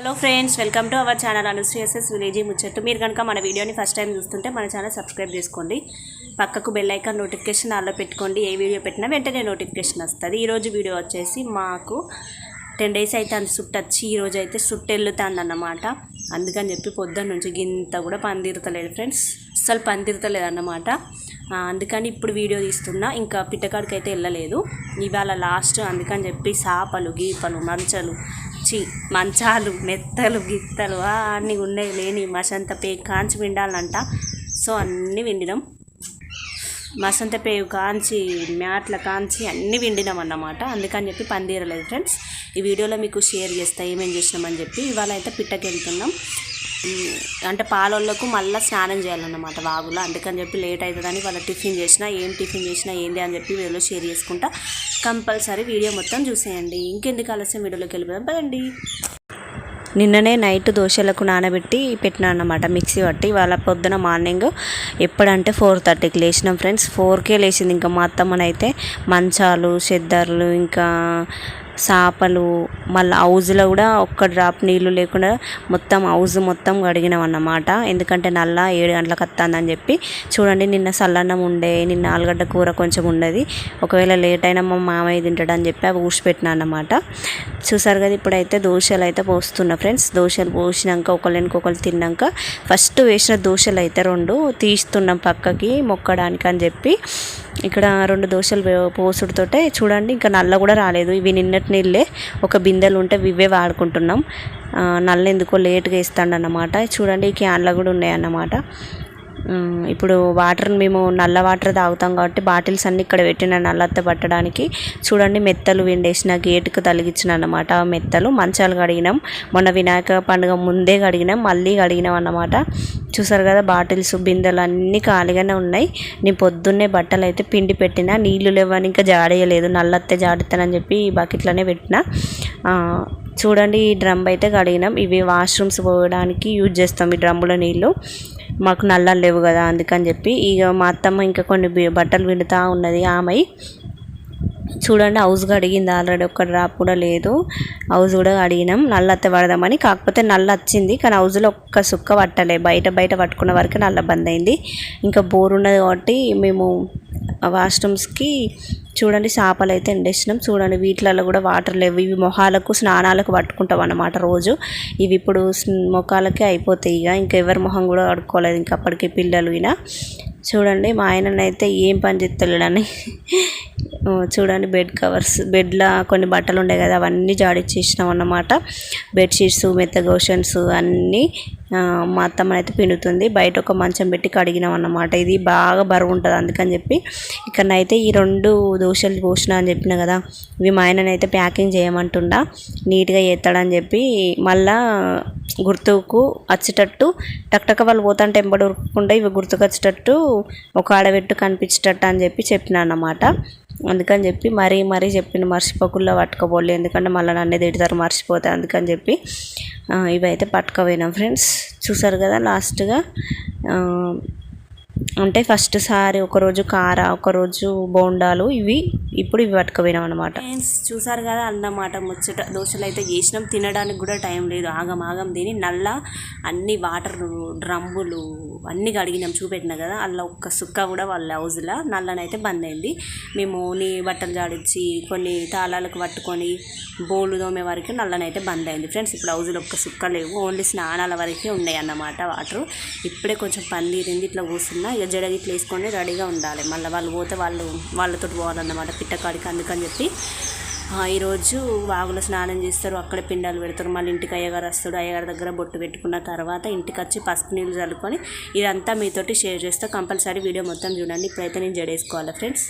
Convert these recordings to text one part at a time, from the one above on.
Hello friends welcome to our channel అనుశ్రీఎస్ఎస్ village ముచ్చట్టు మీరు కనుక మన వీడియోని ఫస్ట్ టైం చూస్తుంటే మన ఛానల్ సబ్స్క్రైబ్ చేసుకోండి. పక్కకు బెల్ ఐకాన్ నోటిఫికేషన్ అలా పెట్టుకోండి. ఏ వీడియో పెట్టినా వెంటనే నోటిఫికేషన్ వస్తుంది. ఈరోజు వీడియో వచ్చేసి మాకు టెన్ డేస్ అయితే అంత సుట్టు వచ్చి ఈరోజు అయితే సుట్టు వెళ్తాను అన్నమాట. అందుకని చెప్పి పొద్దున్న నుంచి గింత కూడా పని తీరుతలేదు ఫ్రెండ్స్ అసలు పని తీరుతలేదు అన్నమాట. అందుకని ఇప్పుడు వీడియో తీస్తున్నా. ఇంకా పిట్టకాడికి అయితే వెళ్ళలేదు. ఇవాళ లాస్ట్ అందుకని చెప్పి సాపలు గీపలు మంచలు చి మంచాలు మెత్తలు గిత్తలు అన్నీ ఉన్నాయి. లేని మసంత పే కాంచి విండాలంట సో అన్నీ విండినాం మసంత పేవు కాంచి మ్యాట్ల కాంచి అన్నీ విండినాం అన్నమాట. అందుకని చెప్పి పని ఫ్రెండ్స్. ఈ వీడియోలో మీకు షేర్ చేస్తా ఏమేం చేసినామని చెప్పి ఇవాళ అయితే పిట్టకి వెళ్తున్నాం అంటే పాలొల్లకు మళ్ళీ స్నానం చేయాలన్నమాట వాగులో అందుకని చెప్పి లేట్ అవుతుందని వాళ్ళ టిఫిన్ చేసినా ఏం టిఫిన్ చేసినా ఏంది అని చెప్పి వీడియోలో షేర్ చేసుకుంటా. కంపల్సరీ వీడియో మొత్తం చూసేయండి. ఇంకెందుకు ఆలస్యం వీడియోలోకి వెళ్ళిపోదాం. పదండి. నిన్ననే నైట్ దోశలకు నానబెట్టి పెట్టినా అన్నమాట. మిక్సీ పట్టి వాళ్ళ పొద్దున మార్నింగ్ ఎప్పుడంటే ఫోర్ థర్టీకి లేచినాం ఫ్రెండ్స్. ఫోర్కే లేచింది. ఇంకా మా అత్తమ్మనైతే మంచాలు చెద్దర్లు ఇంకా చేపలు మళ్ళీ హౌజ్లో కూడా ఒక్క డ్రాప్ నీళ్ళు లేకుండా మొత్తం హౌజ్ మొత్తం కడిగినాం అన్నమాట ఎందుకంటే నల్ల ఏడు గంటలకు వస్తుందని చెప్పి. చూడండి నిన్న సల్లన్నం ఉండే నిన్న ఆలుగడ్డ కూర కొంచెం ఉండేది. ఒకవేళ లేట్ అయినా మా మామయ్య తింటాడని చెప్పి అవి ఊసిపెట్టినా అన్నమాట చూసారు కదా ఇప్పుడైతే దోశలు అయితే పోస్తున్నా ఫ్రెండ్స్. దోశలు పోసినాక ఒకళ్ళనికి ఒకళ్ళు తిన్నాక ఫస్ట్ వేసిన దోశలు అయితే రెండు తీస్తున్నాం పక్కకి మొక్కడానికి అని చెప్పి. ఇక్కడ రెండు దోశలు పోసుడుతోటే చూడండి ఇంకా నల్ల కూడా రాలేదు. ఇవి నిన్నటి నీళ్ళే ఒక బిందెలు ఉంటే ఇవే వాడుకుంటున్నాం. నల్ల ఎందుకో లేట్గా ఇస్తాడు అన్నమాట చూడండి ఈ క్యాన్లో కూడా ఉన్నాయన్నమాట. ఇప్పుడు వాటర్ మేము నల్ల వాటర్ తాగుతాం కాబట్టి బాటిల్స్ అన్నీ ఇక్కడ పెట్టిన నల్లత్త పట్టడానికి చూడండి మెత్తలు విండేసిన గేటుకు తలిగించిన అన్నమాట. ఆ మెత్తలు మంచాలు కడిగినాం. మొన్న వినాయక పండుగ ముందే కడిగినాం. మళ్ళీ కడిగినాం అన్నమాట. చూసారు కదా బాటిల్స్ బిందెలు అన్నీ ఖాళీగానే ఉన్నాయి. నేను పొద్దున్నే బట్టలు అయితే పిండి పెట్టిన. నీళ్ళు లేవని ఇంకా జాడేయలేదు. నల్లత్తే జాడుతానని చెప్పి ఈ బకెట్లోనే పెట్టిన. చూడండి ఈ డ్రమ్ అయితే కడిగినాం. ఇవి వాష్రూమ్స్ పోవడానికి యూజ్ చేస్తాం ఈ డ్రమ్ముల నీళ్ళు మాకు నల్లలు లేవు కదా అందుకని చెప్పి ఇక మా అత్తమ్మ ఇంకా కొన్ని బట్టలు పిండుతూ ఉన్నది ఆమె. చూడండి హౌస్ కడిగింది ఆల్రెడీ ఒక్క డ్రాప్ కూడా లేదు. హౌస్ కూడా అడిగినాం నల్ల అత్త పడదామని. కాకపోతే నల్ల వచ్చింది కానీ హౌస్లో ఒక్క సుక్క పట్టలే. బయట బయట పట్టుకున్న వరకు నల్ల బంద్ అయింది. ఇంకా బోర్ ఉన్నది కాబట్టి మేము వాష్రూమ్స్కి చూడండి చేపలు అయితే ఎండేసినాం. చూడండి వీటిలలో కూడా వాటర్ లేవు. ఇవి మొహాలకు స్నానాలకు పట్టుకుంటాం అన్నమాట రోజు. ఇవి ఇప్పుడు మొఖాలకే అయిపోతాయి ఇక. ఇంకా ఎవరి మొహం కూడా కడుక్కోలేదు. ఇంకా అప్పటికి పిల్లలు ఇలా చూడండి మా ఆయననైతే ఏం పని చేస్తలేడని. చూడండి బెడ్ కవర్స్ బెడ్లో కొన్ని బట్టలు ఉండే కదా అవన్నీ జాడిచ్చేసినాం అన్నమాట. బెడ్షీట్స్ మెత్తగోషన్స్ అన్నీ మా అత్తమ్మ అయితే పిండుతుంది. బయట ఒక మంచం పెట్టి కడిగినాం అన్నమాట. ఇది బాగా బరువు ఉంటుంది అందుకని చెప్పి. ఇక్కడనైతే ఈ రెండు దోశలు పోసిన అని చెప్పిన కదా ఇవి మా ఆయననైతే ప్యాకింగ్ చేయమంటుండా. నీట్గా చేస్తాడని చెప్పి మళ్ళా గుర్తుకు వచ్చేటట్టు టక్టక వాళ్ళు పోతుంటే ఎంబడి ఉరుకుంటే ఇవి గుర్తుకు వచ్చేటట్టు ఒక ఆడబెట్టు కనిపించేటట్టు అని చెప్పి చెప్పిన అన్నమాట. అందుకని చెప్పి మరీ మరీ చెప్పిన మర్చిపోకుండా పట్టుకోబోలే ఎందుకంటే మళ్ళీ నన్నే తిడతారు మర్చిపోతే అందుకని చెప్పి ఇవైతే పట్టుకోపోయినాం ఫ్రెండ్స్. చూసారు కదా లాస్ట్గా అంటే ఫస్ట్ సారి ఒకరోజు కార ఒకరోజు బోండాలు ఇవి ఇప్పుడు ఇవి పట్టుకుపోయినాం అనమాట చూసారు కదా అన్నమాట ముచ్చట. దోశలు అయితే చేసినాం తినడానికి కూడా టైం లేదు. ఆగం ఆగం తిని నల్ల అన్ని వాటర్ డ్రమ్ములు అన్నీ కడిగినాం చూపెట్టిన కదా అలా ఒక్క సుక్క కూడా వాళ్ళ హౌజ్లో నల్లనైతే బంద్ అయింది. మేము నీ బట్టలు జాడించి కొన్ని తాళాలకు పట్టుకొని బోలు దోమే వరకు నల్లనైతే బంద్ అయింది. ఫ్రెండ్స్ ఇప్పుడు హౌజ్లో ఒక్క సుక్క లేవు. ఓన్లీ స్నానాల వరకే ఉన్నాయి అన్నమాట వాటర్. ఇప్పుడే కొంచెం పని తీరింది ఇట్లా కూర్చున్నా. ఇక జడ ఇట్లా వేసుకొని రెడీగా ఉండాలి. మళ్ళీ వాళ్ళు పోతే వాళ్ళు వాళ్ళతో పోవాలన్నమాట. పిట్టకాడికి అందుకని చెప్పి ఈరోజు వాగులో స్నానం చేస్తారు అక్కడ పిండాలు పెడతారు మళ్ళీ ఇంటికి అయ్యగారు వస్తాడు అయ్యగారి దగ్గర బొట్టు పెట్టుకున్న తర్వాత ఇంటికి వచ్చి పసుపు నీళ్ళు చల్లుకొని ఇదంతా మీతోటి షేర్ చేస్తా కంపల్సరీ వీడియో మొత్తం చూడండి. ఇప్పుడైతే నేను జడేసుకోవాలి ఫ్రెండ్స్?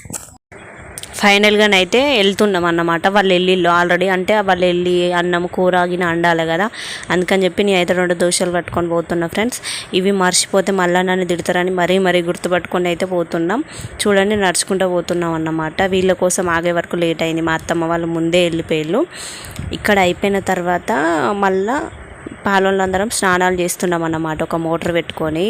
ఫైనల్గానైతే వెళ్తున్నాం అన్నమాట. వాళ్ళు వెళ్ళిళ్ళు ఆల్రెడీ. అంటే వాళ్ళు వెళ్ళి అన్నం కూర గిన అండాలి కదా. అందుకని చెప్పి నేను అయితే రెండు దోశలు పట్టుకొని పోతున్నా ఫ్రెండ్స్. ఇవి మర్చిపోతే మళ్ళీ నన్ను తిడతారని మరీ మరీ గుర్తుపట్టుకొని అయితే పోతున్నాం. చూడండి నడుచుకుంటూ పోతున్నాం అన్నమాట. వీళ్ళ కోసం ఆగే వరకు లేట్ అయింది. మా అత్తమ్మ వాళ్ళు ముందే వెళ్ళిపోయారు ఇక్కడ అయిపోయిన తర్వాత మళ్ళీ పాలోళ్ళందరం స్నానాలు చేస్తున్నాం అన్నమాట ఒక మోటార్ పెట్టుకొని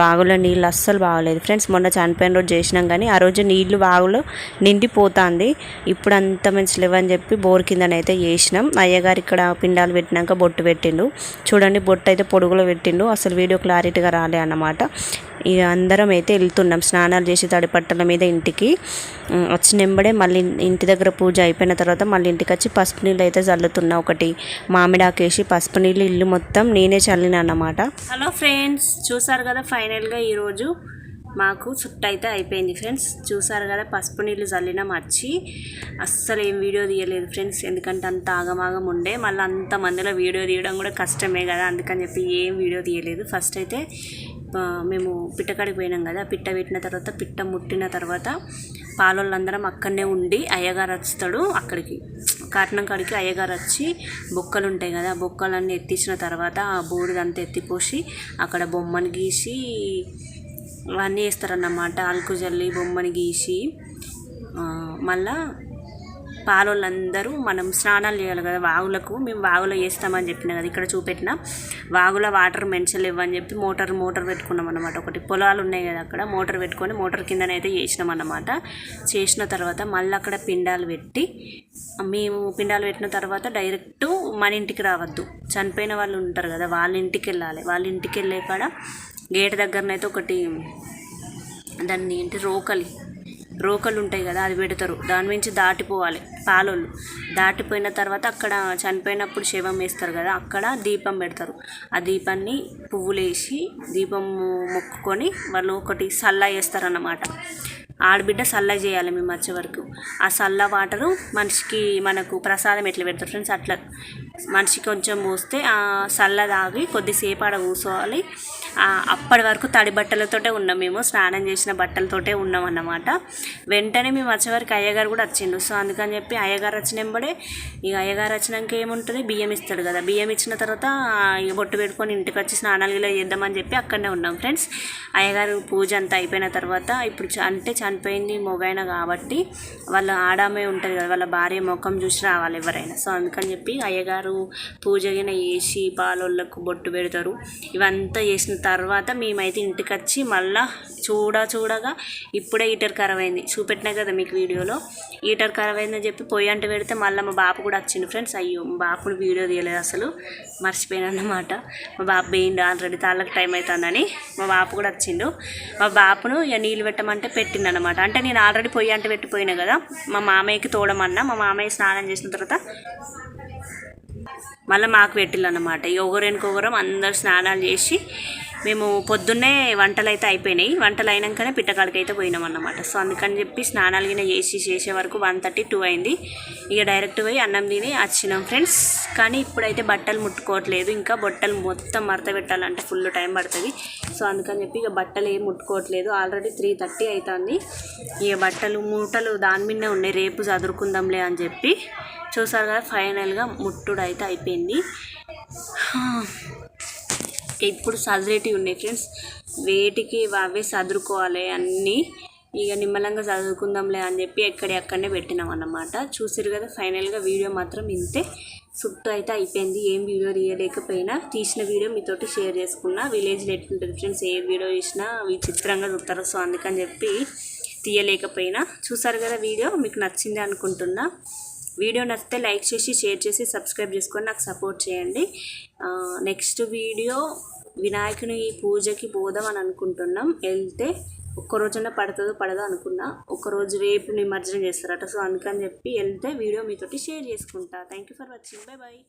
వాగులో నీళ్ళు అస్సలు బాగలేదు. ఫ్రెండ్స్ మొన్న చనిపోయిన రోజు చేసినాం కానీ ఆ రోజు నీళ్ళు వాగులో నిండిపోతుంది. ఇప్పుడు అంత మంచి లేవని చెప్పి బోర్ కిందనైతే చేసినాం. అయ్యగారు ఇక్కడ పిండాలు పెట్టినాక బొట్టు పెట్టిండు. చూడండి బొట్టు అయితే పొడుగులో పెట్టిండు. అసలు వీడియో క్లారిటీగా రాలే అన్నమాట. ఇక అందరం అయితే వెళ్తున్నాం స్నానాలు చేసి తడిపట్టల మీద ఇంటికి. వచ్చినెంబడే మళ్ళీ ఇంటి దగ్గర పూజ అయిపోయిన తర్వాత మళ్ళీ ఇంటికి వచ్చి పసుపు నీళ్ళు అయితే చల్లుతున్నా ఒకటి. మామిడాకేసి పసుపు నీళ్ళు ఇల్లు మొత్తం నేనే చల్లిన అన్నమాట. హలో ఫ్రెండ్స్ చూసారు కదా ఫైనల్గా ఈరోజు మాకు చుట్ట అయితే అయిపోయింది ఫ్రెండ్స్. చూసారు కదా పసుపు నీళ్ళు చల్లిన మర్చి అస్సలు ఏం వీడియో తీయలేదు ఫ్రెండ్స్ ఎందుకంటే అంత ఆగమాగం ఉండే. మళ్ళీ అంత మందిలో వీడియో తీయడం కూడా కష్టమే కదా అందుకని చెప్పి ఏం వీడియో తీయలేదు. ఫస్ట్ అయితే మేము పిట్టకాడికి పోయినాం కదా పిట్ట పెట్టిన తర్వాత పిట్ట ముట్టిన తర్వాత పాలోళ్ళందరం అక్కడనే ఉండి అయ్యగారు వస్తాడు అక్కడికి. కాటనం కాడికి అయ్యగారు వచ్చి బొక్కలు ఉంటాయి కదా ఆ బొక్కలన్నీ ఎత్తించిన తర్వాత ఆ బూడిదంతా ఎత్తిపోసి అక్కడ బొమ్మను గీసి అవన్నీ వేస్తారన్నమాట. అల్కు జల్లి బొమ్మని గీసి మళ్ళా పాలోళ్ళందరూ మనం స్నానాలు చేయాలి కదా వాగులకు మేము వాగులో చేస్తామని చెప్పిన కదా ఇక్కడ చూపెట్టిన. వాగుల వాటర్ మెన్షన్ ఇవ్వని చెప్పి మోటార్ మోటార్ పెట్టుకున్నాం అనమాట ఒకటి పొలాలు ఉన్నాయి కదా అక్కడ మోటార్ పెట్టుకొని మోటార్ కిందనైతే చేసినాం అన్నమాట. చేసిన తర్వాత మళ్ళీ అక్కడ పిండాలు పెట్టి మేము పిండాలు పెట్టిన తర్వాత డైరెక్ట్ మన ఇంటికి రావద్దు. చనిపోయిన వాళ్ళు ఉంటారు కదా వాళ్ళ ఇంటికి వెళ్ళాలి. వాళ్ళ ఇంటికి వెళ్ళే కాడ గేట్ దగ్గరనైతే ఒకటి దాన్ని ఏంటి రోకలి. రోకలు ఉంటాయి కదా అది పెడతారు. దాని నుంచి దాటిపోవాలి పాలోళ్ళు. దాటిపోయిన తర్వాత అక్కడ చనిపోయినప్పుడు శవం వేస్తారు కదా అక్కడ దీపం పెడతారు. ఆ దీపాన్ని పువ్వులు వేసి దీపం మొక్కుకొని వాళ్ళు ఒకటి సల్లా వేస్తారన్నమాట. ఆడబిడ్డ సల్ల చేయాలి మేము వచ్చే వరకు. ఆ సల్ల వాటరు మనిషికి మనకు ప్రసాదం ఎట్లా పెడతారు ఫ్రెండ్స్ అట్లా. మనిషికి కొంచెం పోస్తే ఆ సల్ల తాగి కొద్దిసేపు ఆడ కూర్చోవాలి. అప్పటి వరకు తడి బట్టలతోటే ఉన్నాం మేము స్నానం చేసిన బట్టలతోటే ఉన్నాం అన్నమాట. వెంటనే మేము వచ్చే వరకు అయ్యగారు కూడా వచ్చిండు సో అందుకని చెప్పి అయ్యగారు వచ్చిన వెంబడే ఇక అయ్యగారు వచ్చినాక ఏముంటుంది? బియ్యం ఇస్తాడు కదా. బియ్యం ఇచ్చిన తర్వాత ఇక బొట్టు పెట్టుకొని ఇంటికి వచ్చి స్నానాలు ఇలా చేద్దామని చెప్పి అక్కడనే ఉన్నాం ఫ్రెండ్స్. అయ్యగారు పూజ అంతా అయిపోయిన తర్వాత ఇప్పుడు చ- అంటే చనిపోయింది మొగైన కాబట్టి వాళ్ళ ఆడామే ఉంటుంది కదా. వాళ్ళ భార్య ముఖం చూసి రావాలి ఎవరైనా. సో అందుకని చెప్పి అయ్యగారు పూజ గిన చేసి పాలోళ్ళకు బొట్టు పెడతారు. ఇవంతా చేసిన తర్వాత మేమైతే ఇంటికి వచ్చి మళ్ళా చూడ చూడగా ఇప్పుడే హీటర్ ఖరాబ్ అయింది చూపెట్టినా కదా మీకు వీడియోలో. హీటర్ ఖరాబ్ అయిందని చెప్పి పొయ్యి అంటే పెడితే మళ్ళీ మా బాపు కూడా వచ్చిండు ఫ్రెండ్స్. అయ్యో మా బాపుని వీడియో తీయలేదు అసలు. మర్చిపోయాను అన్నమాట మా బాపు పోయిండు ఆల్రెడీ తాళ్ళకి టైం అవుతుందని మా బాపు కూడా వచ్చిండు. మా బాపును ఇక నీళ్ళు పెట్టమంటే పెట్టిండు అనమాట అంటే నేను ఆల్రెడీ పొయ్యి అంటే పెట్టిపోయినా కదా. మా మామయ్యకి తోడమన్నా మా మామయ్య స్నానం చేసిన తర్వాత మళ్ళీ మాకు పెట్టిల్లు అనమాట ఒకరికొకరం అందరు స్నానాలు చేసి మేము పొద్దున్నే వంటలు అయితే అయిపోయినాయి. వంటలు అయినాకనే పిట్టకాడికి అయితే పోయినాం అన్నమాట సో అందుకని చెప్పి స్నానాలు గిన చేసి చేసే వరకు వన్ థర్టీ టూ అయింది. ఇక డైరెక్ట్ పోయి అన్నం తిని వచ్చినాం ఫ్రెండ్స్. కానీ ఇప్పుడైతే బట్టలు ముట్టుకోవట్లేదు. ఇంకా బట్టలు మొత్తం మడత పెట్టాలంటే ఫుల్ టైం పడుతుంది. సో అందుకని చెప్పి ఇక బట్టలు ఏం ముట్టుకోవట్లేదు. ఆల్రెడీ త్రీ థర్టీ అవుతుంది ఇక బట్టలు మూటలు దాని మీదనే ఉన్నాయి. రేపు చదువుకుందాంలే అని చెప్పి. చూసారు కదా ఫైనల్గా ముట్టుడు అయితే అయిపోయింది ఇప్పుడు చదివేటివి ఉన్నాయి ఫ్రెండ్స్. వేటికి అవే చదువుకోవాలి అన్నీ. ఇక నిమ్మలంగా చదువుకుందాంలే అని చెప్పి ఎక్కడే అక్కడనే పెట్టినాం అన్నమాట. చూసారు కదా ఫైనల్గా వీడియో మాత్రం ఇంతే. సుట్టు అయితే అయిపోయింది. ఏం వీడియో తీయలేకపోయినా తీసిన వీడియో మీతోటి షేర్ చేసుకున్నా. విలేజ్లో ఎట్లుంటుంది ఫ్రెండ్స్ ఏ వీడియో తీసినా విచిత్రంగా చూస్తారు. సో అందుకని చెప్పి తీయలేకపోయినా. చూసారు కదా వీడియో మీకు నచ్చింది అనుకుంటున్నా. వీడియో నచ్చితే లైక్ చేసి షేర్ చేసి సబ్స్క్రైబ్ చేసుకొని నాకు సపోర్ట్ చేయండి. నెక్స్ట్ వీడియో వినాయకుని పూజకి పోదాం అని అనుకుంటున్నాం. వెళ్తే ఒక్కరోజున పడుతుందో పడదో అనుకున్నా. ఒక్కరోజు రేపు నిమజ్జనం చేస్తారట. సో అందుకని చెప్పి వెళ్తే వీడియో మీతోటి షేర్ చేసుకుంటా. Thank you for watching bye bye